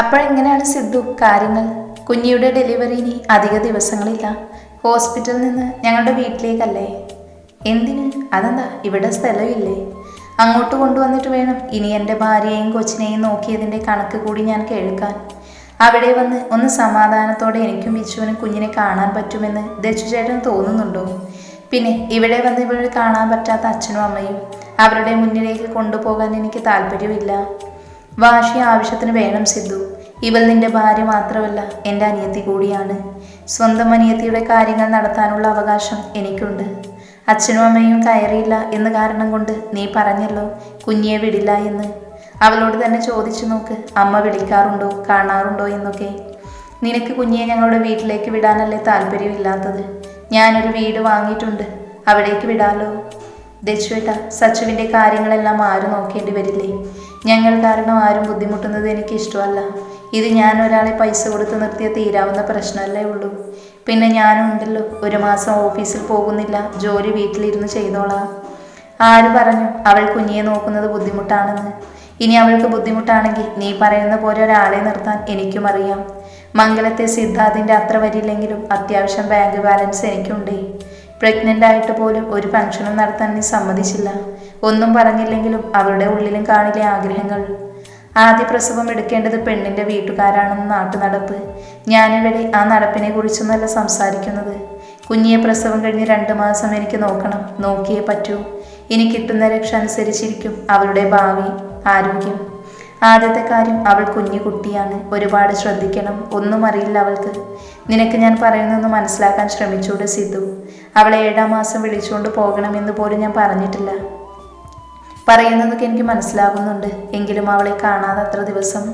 അപ്പോഴെങ്ങനെയാണ് സിദ്ധു കാര്യങ്ങൾ? കുഞ്ഞിയുടെ ഡെലിവറി ഇനി അധിക ദിവസങ്ങളില്ല. ഹോസ്പിറ്റലിൽ നിന്ന് ഞങ്ങളുടെ വീട്ടിലേക്കല്ലേ? എന്തിന്? അതെന്താ? ഇവിടെ സ്ഥലമില്ലേ? അങ്ങോട്ട് കൊണ്ടുവന്നിട്ട് വേണം ഇനി എന്റെ ഭാര്യയെയും കൊച്ചിനെയും നോക്കിയതിന്റെ കണക്ക് കൂടി ഞാൻ കേൾക്കാൻ. അവിടെ വന്ന് ഒന്ന് സമാധാനത്തോടെ എനിക്കും ബിച്ചുവിനും കുഞ്ഞിനെ കാണാൻ പറ്റുമെന്ന് ദച്ചു ചേട്ടൻ തോന്നുന്നുണ്ടോ? പിന്നെ ഇവിടെ വന്ന് ഇവരെ കാണാൻ പറ്റാത്ത അച്ഛനും അമ്മയും അവരുടെ മുന്നിലേക്ക് കൊണ്ടുപോകാൻ എനിക്ക് താല്പര്യമില്ല. വാശി ആവശ്യത്തിന് വേണം സിദ്ധു. ഇവൾ നിന്റെ ഭാര്യ മാത്രമല്ല എന്റെ അനിയത്തി കൂടിയാണ്. സ്വന്തം അനിയത്തിയുടെ കാര്യങ്ങൾ നടത്താനുള്ള അവകാശം എനിക്കുണ്ട്. അച്ഛനും അമ്മയും കയറിയില്ല എന്ന കാരണം കൊണ്ട് നീ പറഞ്ഞല്ലോ കുഞ്ഞിയെ വിടില്ല എന്ന്. അവളോട് തന്നെ ചോദിച്ചു നോക്ക് അമ്മ വിളിക്കാറുണ്ടോ കാണാറുണ്ടോ എന്നൊക്കെ. നിനക്ക് കുഞ്ഞിയെ ഞങ്ങളുടെ വീട്ടിലേക്ക് വിടാനല്ലേ താല്പര്യമില്ലാത്തത്? ഞാനൊരു വീട് വാങ്ങിയിട്ടുണ്ട് അവിടേക്ക് വിടാലോ? ദച്ചുവേട്ട സച്ചുവിന്റെ കാര്യങ്ങളെല്ലാം ആരും നോക്കേണ്ടി വരില്ലേ? ഞങ്ങൾ കാരണം ആരും ബുദ്ധിമുട്ടുന്നത് എനിക്ക് ഇഷ്ടമല്ല. ഇത് ഞാൻ ഒരാളെ പൈസ കൊടുത്ത് നിർത്തിയ തീരാവുന്ന പ്രശ്നമല്ലേ ഉള്ളൂ. പിന്നെ ഞാനും ഉണ്ടല്ലോ ഒരു മാസം ഓഫീസിൽ പോകുന്നില്ല ജോലി വീട്ടിലിരുന്ന് ചെയ്തോളാം. ആര് പറഞ്ഞു അവൾ കുഞ്ഞിയെ നോക്കുന്നത് ബുദ്ധിമുട്ടാണെന്ന്? ഇനി അവൾക്ക് ബുദ്ധിമുട്ടാണെങ്കിൽ നീ പറയുന്ന പോലെ ഒരാളെ നിർത്താൻ എനിക്കും അറിയാം. മംഗലത്തെ സിദ്ധാർത്ഥിന്റെ അത്ര വരില്ലെങ്കിലും അത്യാവശ്യം ബാങ്ക് ബാലൻസ് എനിക്കുണ്ടേ. പ്രഗ്നന്റ് ആയിട്ട് പോലും ഒരു ഫംഗ്ഷനും നടത്താൻ നീ സമ്മതിച്ചില്ല. ഒന്നും പറഞ്ഞില്ലെങ്കിലും അവരുടെ ഉള്ളിലും കാണില്ല ആഗ്രഹങ്ങൾ? ആദ്യ പ്രസവം എടുക്കേണ്ടത് പെണ്ണിന്റെ വീട്ടുകാരാണെന്ന് നാട്ടുനടപ്പ്. ഞാനിവിടെ ആ നടപ്പിനെ കുറിച്ചൊന്നല്ല സംസാരിക്കുന്നത്. കുഞ്ഞിയെ പ്രസവം കഴിഞ്ഞ് രണ്ട് മാസം എനിക്ക് നോക്കണം. നോക്കിയേ പറ്റൂ. ഇനി കിട്ടുന്ന രക്ഷ അനുസരിച്ചിരിക്കും അവളുടെ ഭാവി ആരോഗ്യം. ആദ്യത്തെ കാര്യം അവൾ കുഞ്ഞു കുട്ടിയാണ്. ഒരുപാട് ശ്രദ്ധിക്കണം. ഒന്നും അറിയില്ല അവൾക്ക്. നിനക്ക് ഞാൻ പറയുന്നതെന്ന് മനസ്സിലാക്കാൻ ശ്രമിച്ചൂടെ സിദ്ധു. അവളെ ഏഴാം മാസം വിളിച്ചുകൊണ്ട് പോകണമെന്ന് പോലും ഞാൻ പറഞ്ഞിട്ടില്ല. പറയുന്നതൊക്കെ എനിക്ക് മനസ്സിലാകുന്നുണ്ട്. എങ്കിലും അവളെ കാണാതെ അത്ര ദിവസം.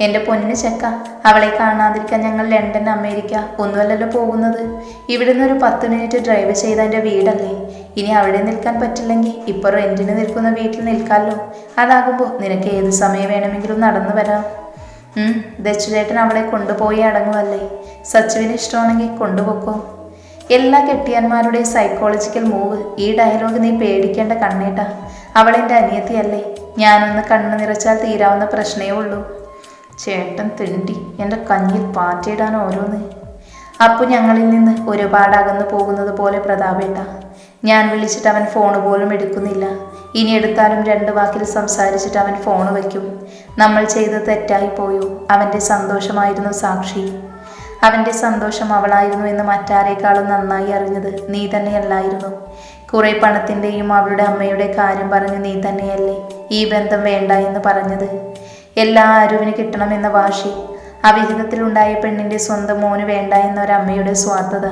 എന്റെ പൊന്നിന് ചെക്ക അവളെ കാണാതിരിക്കാൻ ഞങ്ങൾ ലണ്ടൻ അമേരിക്ക ഒന്നുമല്ലല്ലോ പോകുന്നത്. ഇവിടുന്ന് ഒരു പത്ത് മിനിറ്റ് ഡ്രൈവ് ചെയ്ത എന്റെ വീടല്ലേ? ഇനി അവിടെ നിൽക്കാൻ പറ്റില്ലെങ്കിൽ ഇപ്പോൾ റെന്റിന് നിൽക്കുന്ന വീട്ടിൽ നിൽക്കാമല്ലോ അതാകുമ്പോൾ നിനക്ക് ഏത് സമയം വേണമെങ്കിലും നടന്നു വരാം. ഉം, ദച്ചുചേട്ടൻ അവളെ കൊണ്ടുപോയി അടങ്ങുമല്ലേ സച്ചുവിന് ഇഷ്ടമാണെങ്കിൽ കൊണ്ടുപോക്കോ? എല്ലാ കെട്ടിയന്മാരുടെയും സൈക്കോളജിക്കൽ മൂവ് ഈ ഡയലോഗ് നീ പേടിക്കേണ്ട കണ്ണേട്ട. അവളെന്റെ അനിയത്തിയല്ലേ? ഞാനൊന്ന് കണ്ണു നിറച്ചാൽ തീരാവുന്ന പ്രശ്നമേ ഉള്ളൂ. ചേട്ടൻ തിണ്ടി എന്റെ കഞ്ഞിൽ പാറ്റിയിടാൻ ഓരോന്ന്. അപ്പോൾ ഞങ്ങളിൽ നിന്ന് ഒരുപാട് അകന്നു പോകുന്നത് പോലെ പ്രതാപേട്ട. ഞാൻ വിളിച്ചിട്ട് അവൻ ഫോൺ പോലും എടുക്കുന്നില്ല. ഇനി എടുത്താലും രണ്ട് വാക്കിൽ സംസാരിച്ചിട്ട് അവൻ ഫോൺ വയ്ക്കും. നമ്മൾ ചെയ്ത് തെറ്റായി പോയോ? അവന്റെ സന്തോഷമായിരുന്നു സാക്ഷി. അവന്റെ സന്തോഷം അവളായിരുന്നു എന്ന് മറ്റാരേക്കാളും നന്നായി അറിഞ്ഞത് നീ തന്നെയല്ലായിരുന്നു. കുറെ പണത്തിന്റെയും അവളുടെ അമ്മയുടെ കാര്യം പറഞ്ഞ് നീ തന്നെയല്ലേ ഈ ബന്ധം വേണ്ട എന്ന് പറഞ്ഞത്? എല്ലാ അരുവിന് കിട്ടണമെന്ന വാശി അവിഹിതത്തിലുണ്ടായ പെണ്ണിന്റെ സ്വന്തം മോന് വേണ്ട എന്നൊരമ്മയുടെ സ്വാർത്ഥത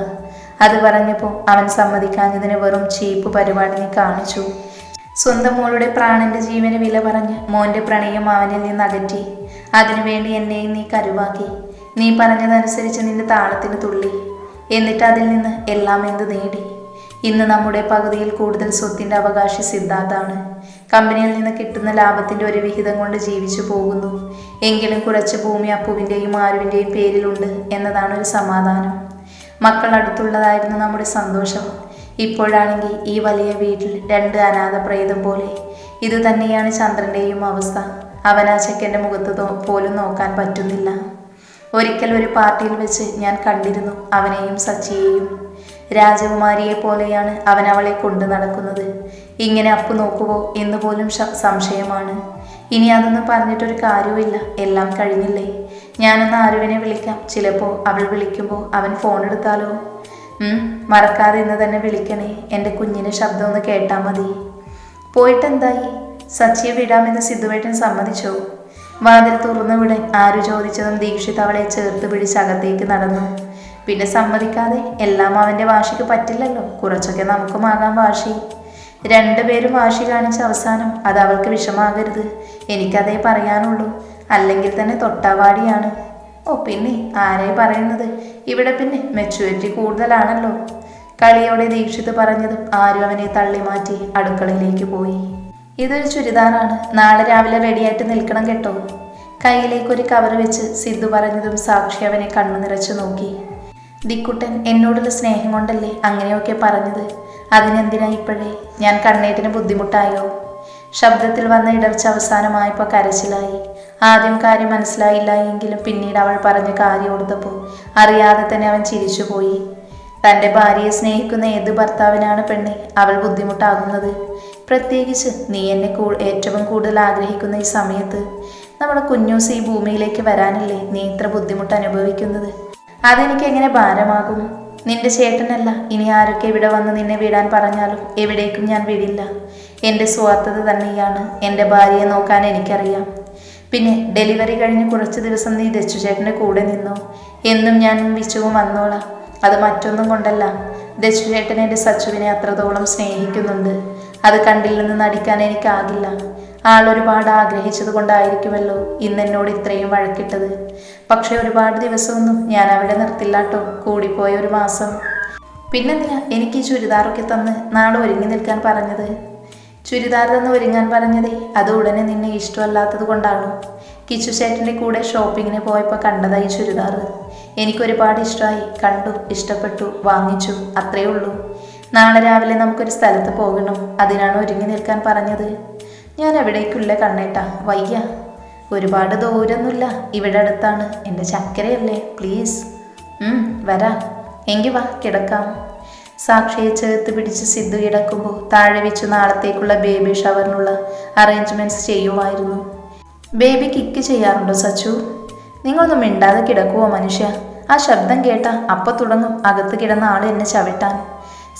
അത് പറഞ്ഞപ്പോൾ അവൻ സമ്മതിക്കാഞ്ഞതിന് വെറും ചീപ്പ് പരിപാടിനെ കാണിച്ചു. സ്വന്തം മോളുടെ പ്രാണന്റെ ജീവന് വില പറഞ്ഞ് മോന്റെ പ്രണയം അവനിൽ നിന്ന് അകറ്റി. അതിനുവേണ്ടി എന്നെയും നീ കരുവാക്കി. നീ പറഞ്ഞതനുസരിച്ച് നിന്റെ താളത്തിന് തുള്ളി. എന്നിട്ട് അതിൽ നിന്ന് എല്ലാം എന്ത് നേടി? ഇന്ന് നമ്മുടെ പകുതിയിൽ കൂടുതൽ സ്വത്തിന്റെ അവകാശി സിദ്ധാർത്ഥാണ് കമ്പനിയിൽ നിന്ന് കിട്ടുന്ന ലാഭത്തിന്റെ ഒരു വിഹിതം കൊണ്ട് ജീവിച്ചു പോകുന്നു. എങ്കിലും കുറച്ച് ഭൂമി അപ്പുവിന്റെയും ആരുവിന്റെയും പേരിലുണ്ട് എന്നതാണ് ഒരു സമാധാനം. മക്കൾ അടുത്തുള്ളതായിരുന്നു നമ്മുടെ സന്തോഷം. ഇപ്പോഴാണെങ്കിൽ ഈ വലിയ വീട്ടിൽ രണ്ട് അനാഥ പ്രേതം പോലെ. ഇത് തന്നെയാണ് ചന്ദ്രന്റെയും അവസ്ഥ. അവൻ ചെക്കന്റെ മുഖത്ത് പോലും നോക്കാൻ പറ്റുന്നില്ല. ഒരിക്കൽ ഒരു പാർട്ടിയിൽ വെച്ച് ഞാൻ കണ്ടിരുന്നു അവനെയും സച്ചിയെയും. രാജകുമാരിയെ പോലെയാണ് അവൻ അവളെ കൊണ്ടു നടക്കുന്നത്. ഇങ്ങനെ അപ്പ് നോക്കുവോ എന്ന് പോലും സംശയമാണ്. ഇനി അതൊന്നും പറഞ്ഞിട്ടൊരു കാര്യവുമില്ല. എല്ലാം കഴിഞ്ഞില്ലേ? ഞാനൊന്ന് ആരുവിനെ വിളിക്കാം. ചിലപ്പോൾ അവൾ വിളിക്കുമ്പോൾ അവൻ ഫോൺ എടുത്താലോ? മറക്കാതെ ഇന്ന് തന്നെ വിളിക്കണേ. എന്റെ കുഞ്ഞിന്റെ ശബ്ദം ഒന്ന് കേട്ടാൽ മതി. പോയിട്ടെന്തായി? സച്ചിയെ വിടാമെന്ന് സിദ്ധുവേട്ടൻ സമ്മതിച്ചോ? വാതിൽ തുറന്നുവിടാൻ ആര് ആരു ചോദിച്ചതും ദീക്ഷിത് അവളെ ചേർത്ത് പിടിച്ച് അകത്തേക്ക് നടന്നു. പിന്നെ സമ്മതിക്കാതെ എല്ലാം അവന്റെ വാശിക്ക് പറ്റില്ലല്ലോ. കുറച്ചൊക്കെ നമുക്കുമാകാം വാശി. രണ്ടുപേരും വാശി കാണിച്ച അവസാനം അത് അവൾക്ക് വിഷമാകരുത്. എനിക്കതേ പറയാനുള്ളൂ. അല്ലെങ്കിൽ തന്നെ തൊട്ടാവാടിയാണ്. ഓ പിന്നെ ആരെ പറയുന്നത്? ഇവിടെ പിന്നെ മെച്യൂരിറ്റി കൂടുതലാണല്ലോ. കളിയോടെ ദീക്ഷിത് പറഞ്ഞതും ആരും അവനെ തള്ളി മാറ്റി അടുക്കളയിലേക്ക് പോയി. ഇതൊരു ചുരിദാറാണ്. നാളെ രാവിലെ റെഡിയായിട്ട് നിൽക്കണം കേട്ടോ. കയ്യിലേക്കൊരു കവർ വെച്ച് സിദ്ധു പറഞ്ഞതും സാക്ഷി അവനെ കണ്ണു നിറച്ചു നോക്കി. ദിക്കുട്ടൻ എന്നോടുള്ള സ്നേഹം കൊണ്ടല്ലേ അങ്ങനെയൊക്കെ പറഞ്ഞത്? അതിനെന്തിനാ ഇപ്പോഴേ? ഞാൻ കണ്ണേറ്റിന് ബുദ്ധിമുട്ടായോ? ശബ്ദത്തിൽ വന്ന ഇടർച്ച അവസാനമായപ്പോൾ കരച്ചിലായി. ആദ്യം കാര്യം മനസ്സിലായില്ല എങ്കിലും പിന്നീട് അവൾ പറഞ്ഞ കാര്യം ഓർത്തപ്പോൾ അറിയാതെ തന്നെ അവൻ ചിരിച്ചുപോയി. തന്റെ ഭാര്യയെ സ്നേഹിക്കുന്ന ഏത് ഭർത്താവിനാണ് പെണ്ണെ? അവൾ ബുദ്ധിമുട്ടാകുന്നത്? പ്രത്യേകിച്ച് നീ എന്നെ കൂ ഏറ്റവും കൂടുതൽ ആഗ്രഹിക്കുന്ന ഈ സമയത്ത്. നമ്മുടെ കുഞ്ഞൂസ് ഈ ഭൂമിയിലേക്ക് വരാനല്ലേ? നീ ഇത്ര ബുദ്ധിമുട്ട് അനുഭവിക്കുന്നത്? അതെനിക്ക് എങ്ങനെ ഭാരമാകും? നിന്റെ ചേട്ടനല്ല. ഇനി ആരൊക്കെ ഇവിടെ വന്ന് നിന്നെ വിടാൻ പറഞ്ഞാലും എവിടേക്കും ഞാൻ വിടില്ല. എന്റെ സ്വാർത്ഥത തന്നെയാണ് എന്റെ ഭാര്യയെ നോക്കാൻ എനിക്കറിയാം. പിന്നെ ഡെലിവറി കഴിഞ്ഞ് കുറച്ച് ദിവസം നീ ദച്ചു ചേട്ടന്റെ കൂടെ നിന്നോ? എന്നും ഞാൻ വിച്ചുവും വന്നോളാം. അത് മറ്റൊന്നും കൊണ്ടല്ല. ദച്ചു ചേട്ടൻ എന്റെ സച്ചുവിനെ അത്രത്തോളം സ്നേഹിക്കുന്നുണ്ട്. അത് കണ്ടില്ലെന്ന് നടിക്കാൻ എനിക്കാകില്ല. ആൾ ഒരുപാട് ആഗ്രഹിച്ചത് കൊണ്ടായിരിക്കുമല്ലോ ഇന്ന് എന്നോട് ഇത്രയും വഴക്കിട്ടത്. പക്ഷെ ഒരുപാട് ദിവസമൊന്നും ഞാൻ അവിടെ നിർത്തില്ലാട്ടോ. കൂടിപ്പോയ ഒരു മാസം. പിന്നെന്തിനാ എനിക്ക് ഈ ചുരിദാറൊക്കെ തന്ന് നാളെ ഒരുങ്ങി നിൽക്കാൻ പറഞ്ഞത്? ചുരിദാർ തന്ന് ഒരുങ്ങാൻ പറഞ്ഞതേ അത് ഉടനെ നിന്നെ ഇഷ്ടമല്ലാത്തത് കൊണ്ടാണ്. കിച്ചു ചേട്ടന്റെ കൂടെ ഷോപ്പിങ്ങിന് പോയപ്പോൾ കണ്ടതായി ചുരിദാർ. എനിക്കൊരുപാട് ഇഷ്ടമായി കണ്ടു ഇഷ്ടപ്പെട്ടു വാങ്ങിച്ചു അത്രയേ ഉള്ളൂ. നാളെ രാവിലെ നമുക്കൊരു സ്ഥലത്ത് പോകണം. അതിനാണ് ഒരുങ്ങി നിൽക്കാൻ പറഞ്ഞത്. ഞാൻ എവിടേക്കുള്ള കണ്ണേട്ടാ വയ്യ. ഒരുപാട് ദൂരമൊന്നുമില്ല ഇവിടെ അടുത്താണ്. എന്റെ ചക്കരയല്ലേ? പ്ലീസ്. വരാം. എങ്കിൽ വാ കിടക്കാം. സാക്ഷിയെ ചേർത്ത് പിടിച്ച് സിദ്ധു കിടക്കുമ്പോൾ താഴെ വെച്ച് നാളത്തേക്കുള്ള ബേബി ഷവറിനുള്ള അറേഞ്ച്മെന്റ്സ് ചെയ്യുമായിരുന്നു. ബേബി കിക്ക് ചെയ്യാറുണ്ടോ സച്ചു? നിങ്ങളൊന്നും മിണ്ടാതെ കിടക്കുവോ മനുഷ്യ? ആ ശബ്ദം കേട്ട അപ്പം തുടങ്ങും അകത്ത് കിടന്ന ആൾ എന്നെ ചവിട്ടാൻ.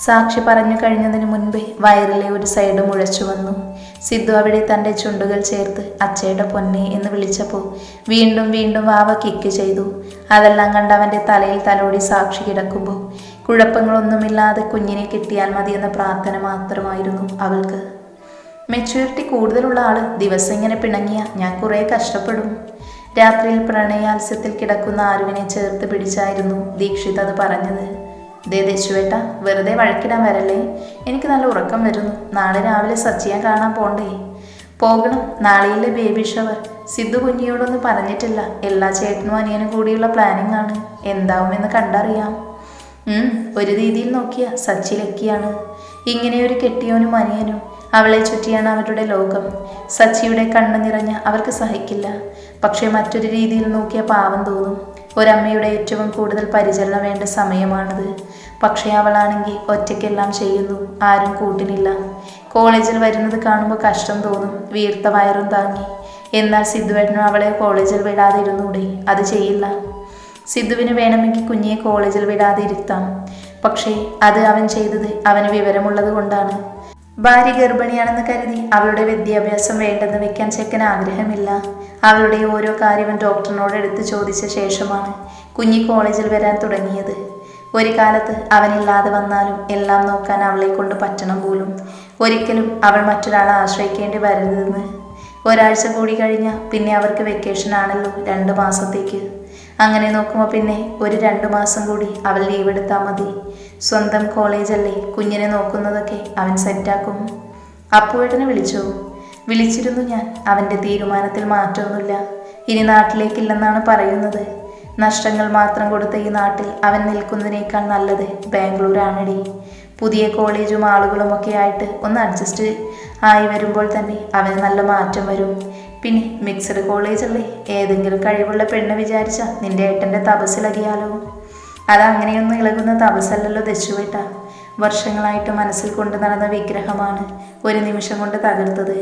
സാക്ഷി പറഞ്ഞു കഴിഞ്ഞതിന് മുൻപേ വയറിലെ ഒരു സൈഡ് മുഴച്ചു വന്നു. സിദ്ധു അവിടെ തന്റെ ചുണ്ടുകൾ ചേർത്ത് അച്ചയുടെ പൊന്നെ എന്ന് വിളിച്ചപ്പോൾ വീണ്ടും വീണ്ടും വാവ കിക്ക് ചെയ്തു. അതെല്ലാം കണ്ട് അവന്റെ തലയിൽ തലോടി സാക്ഷി കിടക്കുമ്പോൾ കുഴപ്പങ്ങളൊന്നുമില്ലാതെ കുഞ്ഞിനെ കിട്ടിയാൽ മതിയെന്ന പ്രാർത്ഥന മാത്രമായിരുന്നു അവൾക്ക്. മെച്യൂരിറ്റി കൂടുതലുള്ള ആൾ ദിവസം ഇങ്ങനെ പിണങ്ങിയ ഞാൻ കുറേ കഷ്ടപ്പെടും. രാത്രിയിൽ പ്രണയാത്സ്യത്തിൽ കിടക്കുന്ന ആരുവിനെ ചേർത്ത് പിടിച്ചായിരുന്നു ദീക്ഷിത് അത് പറഞ്ഞത്. ദേ ദേശുവേട്ട വെറുതെ വഴക്കിടാൻ വരല്ലേ? എനിക്ക് നല്ല ഉറക്കം വരുന്നു. നാളെ രാവിലെ സച്ചിയെ കാണാൻ പോണ്ടേ? പോകണം. നാളെയിലെ ബേബി ഷവർ സിദ്ധു കുഞ്ഞിയോടൊന്നും പറഞ്ഞിട്ടില്ല. എല്ലാ ചേട്ടനും അനിയനും കൂടിയുള്ള പ്ലാനിങ് ആണ്. എന്താവുമെന്ന് കണ്ടറിയാം. ഒരു രീതിയിൽ നോക്കിയ സച്ചി ലക്കിയാണ്. ഇങ്ങനെയൊരു കെട്ടിയോനും അനിയനും അവളെ ചുറ്റിയാണ് അവരുടെ ലോകം. സച്ചിയുടെ കണ്ണു നിറഞ്ഞ അവർക്ക് സഹിക്കില്ല. പക്ഷേ മറ്റൊരു രീതിയിൽ നോക്കിയ പാവം തോന്നും. ഒരമ്മയുടെ ഏറ്റവും കൂടുതൽ പരിചരണം വേണ്ട സമയമാണിത്. പക്ഷേ അവളാണെങ്കിൽ ഒറ്റയ്ക്കെല്ലാം ചെയ്യുന്നു. ആരും കൂട്ടിനില്ല. കോളേജിൽ വരുന്നത് കാണുമ്പോൾ കഷ്ടം തോന്നും. വീർത്ത വയറും താങ്ങി. എന്നാൽ സിദ്ധുവേട്ടനും അവളെ കോളേജിൽ വിടാതെ ഇരുന്നൂടെ അത് ചെയ്യില്ല. സിദ്ധുവിന് വേണമെങ്കിൽ കുഞ്ഞിയെ കോളേജിൽ വിടാതെ ഇരുത്താം പക്ഷേ അത് അവൻ ചെയ്തത് അവന് വിവരമുള്ളത് കൊണ്ടാണ്. ഭാര്യ ഗർഭിണിയാണെന്ന് കരുതി അവളുടെ വിദ്യാഭ്യാസം വേണ്ടെന്ന് വെക്കാൻ ചെക്കൻ ആഗ്രഹമില്ല. അവളുടെ ഓരോ കാര്യവും ഡോക്ടറിനോട് എടുത്ത് ചോദിച്ച ശേഷമാണ് കുഞ്ഞി കോളേജിൽ വരാൻ തുടങ്ങിയത്. ഒരു കാലത്ത് അവനില്ലാതെ വന്നാലും എല്ലാം നോക്കാൻ അവളെ കൊണ്ട് പറ്റണം പോലും. ഒരിക്കലും അവൾ മറ്റൊരാളെ ആശ്രയിക്കേണ്ടി വരരുതെന്ന്. ഒരാഴ്ച കൂടി കഴിഞ്ഞ പിന്നെ അവർക്ക് വെക്കേഷൻ ആണല്ലോ രണ്ട് മാസത്തേക്ക്. അങ്ങനെ നോക്കുമ്പോൾ പിന്നെ ഒരു രണ്ട് മാസം കൂടി അവൾ ലീവ് എടുത്താൽ മതി. സ്വന്തം കോളേജല്ലേ കുഞ്ഞിനെ നോക്കുന്നതൊക്കെ അവൻ സെറ്റാക്കും അപ്പുവേട്ടനെ വിളിച്ചോ? വിളിച്ചിരുന്നു ഞാൻ. അവന്റെ തീരുമാനത്തിൽ മാറ്റമൊന്നുമില്ല. ഇനി നാട്ടിലേക്കില്ലെന്നാണ് പറയുന്നത്. നഷ്ടങ്ങൾ മാത്രം കൊടുത്ത ഈ നാട്ടിൽ അവൻ നിൽക്കുന്നതിനേക്കാൾ നല്ലത് ബാംഗ്ലൂരാണടി. പുതിയ കോളേജും ആളുകളും ഒക്കെ ആയിട്ട് ഒന്ന് അഡ്ജസ്റ്റ് ആയി വരുമ്പോൾ തന്നെ അവന് നല്ല മാറ്റം വരും. പിന്നെ മിക്സഡ് കോളേജല്ലേ ഏതെങ്കിലും കഴിവുള്ള പെണ്ണ് വിചാരിച്ച നിന്റെ ഏട്ടന്റെ തപസ്സിലകിയാലോ അത് അങ്ങനെയൊന്നും ഇളകുന്ന തപസ്സല്ലല്ലോ ദശുവേട്ട. വർഷങ്ങളായിട്ട് മനസ്സിൽ കൊണ്ട് നടന്ന വിഗ്രഹമാണ് ഒരു നിമിഷം കൊണ്ട് തകർത്തത്.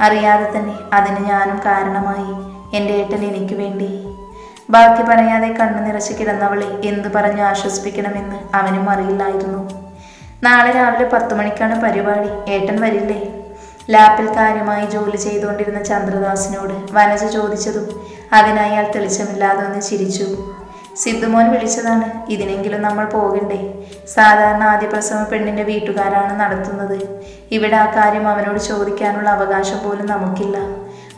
അറിയാതെ തന്നെ അതിന് ഞാനും കാരണമായി. എന്റെ ഏട്ടൻ എനിക്ക് വേണ്ടി ബാക്കി പറയാതെ കണ്ണു നിറച്ച് കിടന്നവളെ എന്തു പറഞ്ഞ് ആശ്വസിപ്പിക്കണമെന്ന് അവനും അറിയില്ലായിരുന്നു. നാളെ രാവിലെ പത്തു മണിക്കാണ് പരിപാടി. ഏട്ടൻ വരില്ലേ? ലാപ്പിൽ കാര്യമായി ജോലി ചെയ്തുകൊണ്ടിരുന്ന ചന്ദ്രദാസിനോട് വനജ ചോദിച്ചതും അതിനായി അയാൾ തെളിച്ചമില്ലാതെ ഒന്ന് ചിരിച്ചു. സിദ്ധുമോൻ വിളിച്ചതാണ് ഇതിനെങ്കിലും നമ്മൾ പോകണ്ടേ? സാധാരണ ആദ്യ പ്രസവ പെണ്ണിന്റെ വീട്ടുകാരാണ് നടത്തുന്നത്. ഇവിടെ ആ കാര്യം അവനോട് ചോദിക്കാനുള്ള അവകാശം പോലും നമുക്കില്ല.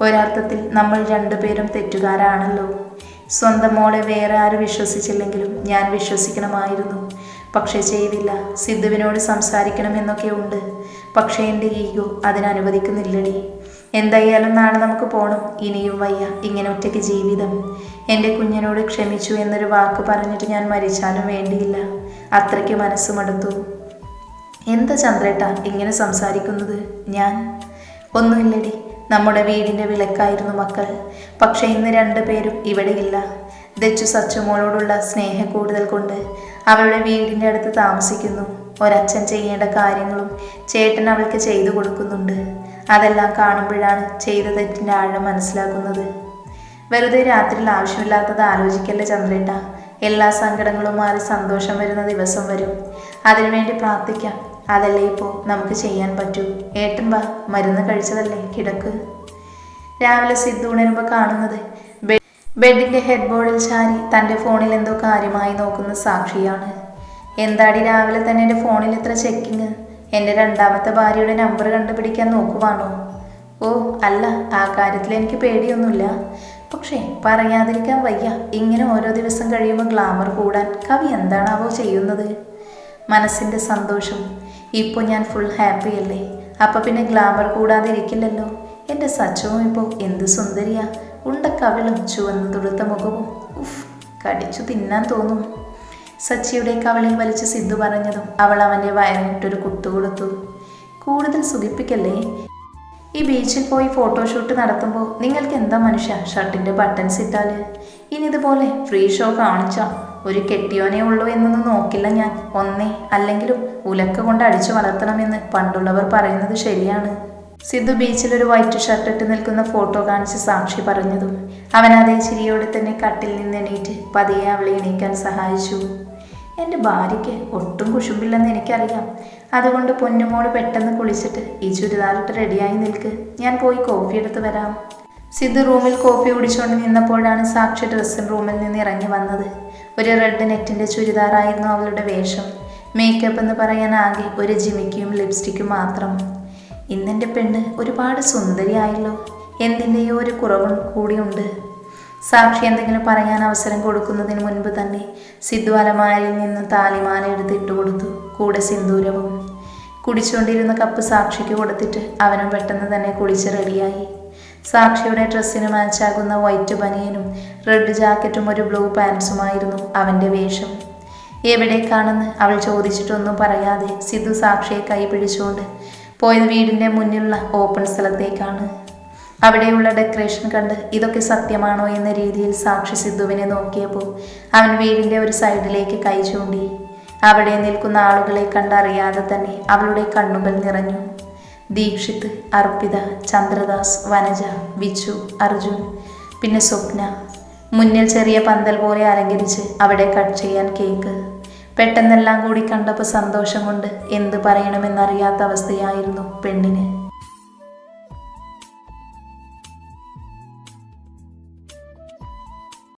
ഒരർത്ഥത്തിൽ നമ്മൾ രണ്ടുപേരും തെറ്റുകാരാണല്ലോ. സ്വന്തം മോളെ വേറെ ആരും വിശ്വസിച്ചില്ലെങ്കിലും ഞാൻ വിശ്വസിക്കണമായിരുന്നു. പക്ഷേ ചെയ്തില്ല. സിദ്ധുവിനോട് സംസാരിക്കണമെന്നൊക്കെ ഉണ്ട്. പക്ഷേ എന്റെ ഈഗോ അതിനനുവദിക്കുന്നില്ലടി എന്തായാലും നാളെ നമുക്ക് പോകണം ഇനിയും വയ്യ. ഇങ്ങനെ ഒറ്റയ്ക്ക് ജീവിതം. എന്റെ കുഞ്ഞിനോട് ക്ഷമിച്ചു എന്നൊരു വാക്ക് പറഞ്ഞിട്ട് ഞാൻ മരിച്ചാലും വേണ്ടിയില്ല. അത്രയ്ക്ക് മനസ്സ് മടുത്തു. എന്താ ചന്ദ്രേട്ട ഇങ്ങനെ സംസാരിക്കുന്നത്? ഞാൻ? ഒന്നുമില്ലടി. നമ്മുടെ വീടിന്റെ വിളക്കായിരുന്നു മക്കൾ. പക്ഷേ ഇന്ന് രണ്ടു പേരും ഇവിടെയില്ല ദച്ചു സച്ചുമോളോടുള്ള സ്നേഹ കൂടുതൽ കൊണ്ട് അവളുടെ വീടിന്റെ അടുത്ത് താമസിക്കുന്നു. ഒരച്ഛൻ ചെയ്യേണ്ട കാര്യങ്ങളും ചേട്ടൻ അവൾക്ക് ചെയ്തു കൊടുക്കുന്നുണ്ട്. അതെല്ലാം കാണുമ്പോഴാണ് ചെയ്ത തെറ്റിന്റെ ആഴം മനസ്സിലാക്കുന്നത്. വെറുതെ രാത്രിയിൽ ആവശ്യമില്ലാത്തത് ആലോചിക്കല്ലേ ചന്ദ്രേട്ട. എല്ലാ സങ്കടങ്ങളും മാറി സന്തോഷം വരുന്ന ദിവസം വരും. അതിനുവേണ്ടി പ്രാർത്ഥിക്കാം. അതല്ലേ ഇപ്പോൾ നമുക്ക് ചെയ്യാൻ പറ്റൂ? ഏട്ടൻ വാ മരുന്ന് കഴിച്ചതല്ലേ കിടക്ക്. രാവിലെ സിദ്ധു ഉണരുമ്പോൾ കാണുന്നത് ബെഡിന്റെ ഹെഡ് ബോർഡിൽ ചാരി തന്റെ ഫോണിൽ എന്തോ കാര്യമായി നോക്കുന്ന സാക്ഷിയാണ്. എന്താടി രാവിലെ തന്നെ എന്റെ ഫോണിൽ ഇത്ര ചെക്കിങ് എന്റെ രണ്ടാമത്തെ ഭാര്യയുടെ നമ്പർ കണ്ടുപിടിക്കാൻ നോക്കുവാണോ? ഓ അല്ല ആ കാര്യത്തിൽ എനിക്ക് പേടിയൊന്നുമില്ല. പക്ഷേ പറയാതിരിക്കാൻ വയ്യ. ഇങ്ങനെ ഓരോ ദിവസം കഴിയുമ്പോൾ ഗ്ലാമർ കൂടാൻ കവി എന്താണാവോ ചെയ്യുന്നത്? മനസ്സിന്റെ സന്തോഷം ഇപ്പോൾ ഞാൻ ഫുൾ ഹാപ്പി അല്ലേ? അപ്പം പിന്നെ ഗ്ലാമർ കൂടാതെ ഇരിക്കില്ലല്ലോ എന്റെ സച്ചവും ഇപ്പോൾ എന്ത് സുന്ദരിയാ. ഉണ്ട കവിളും ചുവന്ന് തുടുത്ത മുഖവും. ഉഫ് കടിച്ചു തിന്നാൻ തോന്നും. സച്ചിയുടെ കവളിൽ വലിച്ച് സിദ്ധു പറഞ്ഞതും അവൾ അവന്റെ വയറിട്ടൊരു കുത്തു കൊടുത്തു. കൂടുതൽ സുഖിപ്പിക്കല്ലേ? ഈ ബീച്ചിൽ പോയി ഫോട്ടോഷൂട്ട് നടത്തുമ്പോൾ നിങ്ങൾക്ക് എന്താ മനുഷ്യ? ഷർട്ടിന്റെ ബട്ടൺസ് ഇട്ടാൽ ഇനി ഇതുപോലെ ഫ്രീ ഷോ കാണിച്ച. ഒരു കെട്ടിയോനേ ഉള്ളൂ എന്നൊന്നും നോക്കില്ല ഞാൻ. ഒന്നേ അല്ലെങ്കിലും ഉലക്ക കൊണ്ട് അടിച്ചു വളർത്തണമെന്ന് പണ്ടുള്ളവർ പറയുന്നത് ശരിയാണ്. സിദ്ധു ബീച്ചിൽ ഒരു വൈറ്റ് ഷർട്ട് ഇട്ട് നിൽക്കുന്ന ഫോട്ടോ കാണിച്ച് സാക്ഷി പറഞ്ഞതും അവൻ അതേ ചിരിയോടെ തന്നെ കട്ടിൽ നിന്ന് എണീറ്റ് പതിയെ അവളെ എണീക്കാൻ സഹായിച്ചു. എന്റെ ഭാര്യയ്ക്ക് ഒട്ടും കുശുമ്പില്ലെന്ന് എനിക്കറിയാം. അതുകൊണ്ട് പൊന്നുമോൾ പെട്ടെന്ന് കുളിച്ചിട്ട് ഈ ചുരിദാറിട്ട് റെഡിയായി നിൽക്ക്. ഞാൻ പോയി കോഫി എടുത്ത് വരാം. സിദ്ധു റൂമിൽ കോഫി കുടിച്ചുകൊണ്ട് നിന്നപ്പോഴാണ് സാക്ഷി ഡ്രസ്സിംഗ് റൂമിൽ നിന്ന് ഇറങ്ങി വന്നത്. ഒരു റെഡ് നെറ്റിന്റെ ചുരിദാറായിരുന്നു അവളുടെ വേഷം. മേക്കപ്പ് എന്ന് പറയാൻ ആകെ ഒരു ജിമിക്കും ലിപ്സ്റ്റിക്കും മാത്രം. ഇന്നെന്റെ പെണ്ണ് ഒരുപാട് സുന്ദരിയായല്ലോ. എന്തിന്റെയോ ഒരു കുറവും കൂടിയുണ്ട്. സാക്ഷി എന്തെങ്കിലും പറയാൻ അവസരം കൊടുക്കുന്നതിന് മുൻപ് തന്നെ സിദ്ധു അലമാരിൽ നിന്ന് താലിമാല എടുത്ത് ഇട്ട് കൊടുത്തു കൂടെ സിന്ദൂരവും. കുടിച്ചുകൊണ്ടിരുന്ന കപ്പ് സാക്ഷിക്ക് കൊടുത്തിട്ട് അവനും പെട്ടെന്ന് തന്നെ കുളിച്ച് റെഡിയായി സാക്ഷിയുടെ ഡ്രസ്സിന് മാച്ചാകുന്ന വൈറ്റ് ബനിയനും റെഡ് ജാക്കറ്റും ഒരു ബ്ലൂ പാൻസുമായിരുന്നു അവന്റെ വേഷം. എവിടേക്കാണെന്ന് അവൾ ചോദിച്ചിട്ടൊന്നും പറയാതെ സിദ്ധു സാക്ഷിയെ കൈ പിടിച്ചുകൊണ്ട് പോയത് വീടിന്റെ മുന്നിലുള്ള ഓപ്പൺ സ്ഥലത്തേക്കാണ്. അവിടെയുള്ള ഡെക്കറേഷൻ കണ്ട് ഇതൊക്കെ സത്യമാണോ എന്ന രീതിയിൽ സാക്ഷി സിദ്ധുവിനെ നോക്കിയപ്പോൾ അവൻ വീടിന്റെ ഒരു സൈഡിലേക്ക് കൈ ചൂണ്ടി. അവിടെ നിൽക്കുന്ന ആളുകളെ കണ്ടറിയാതെ തന്നെ അവളുടെ കണ്ണുകൾ നിറഞ്ഞു. ദീക്ഷിത് അർപ്പിത ചന്ദ്രദാസ് വനജ വിച്ചു അർജുൻ പിന്നെ സ്വപ്ന. മുന്നിൽ ചെറിയ പന്തൽ പോലെ അലങ്കരിച്ച് അവിടെ കട്ട് ചെയ്യാൻ കേക്ക്. പെട്ടെന്നെല്ലാം കൂടി കണ്ടപ്പോൾ സന്തോഷം കൊണ്ട് എന്ത് പറയണമെന്നറിയാത്ത അവസ്ഥയായിരുന്നു പെണ്ണിന്.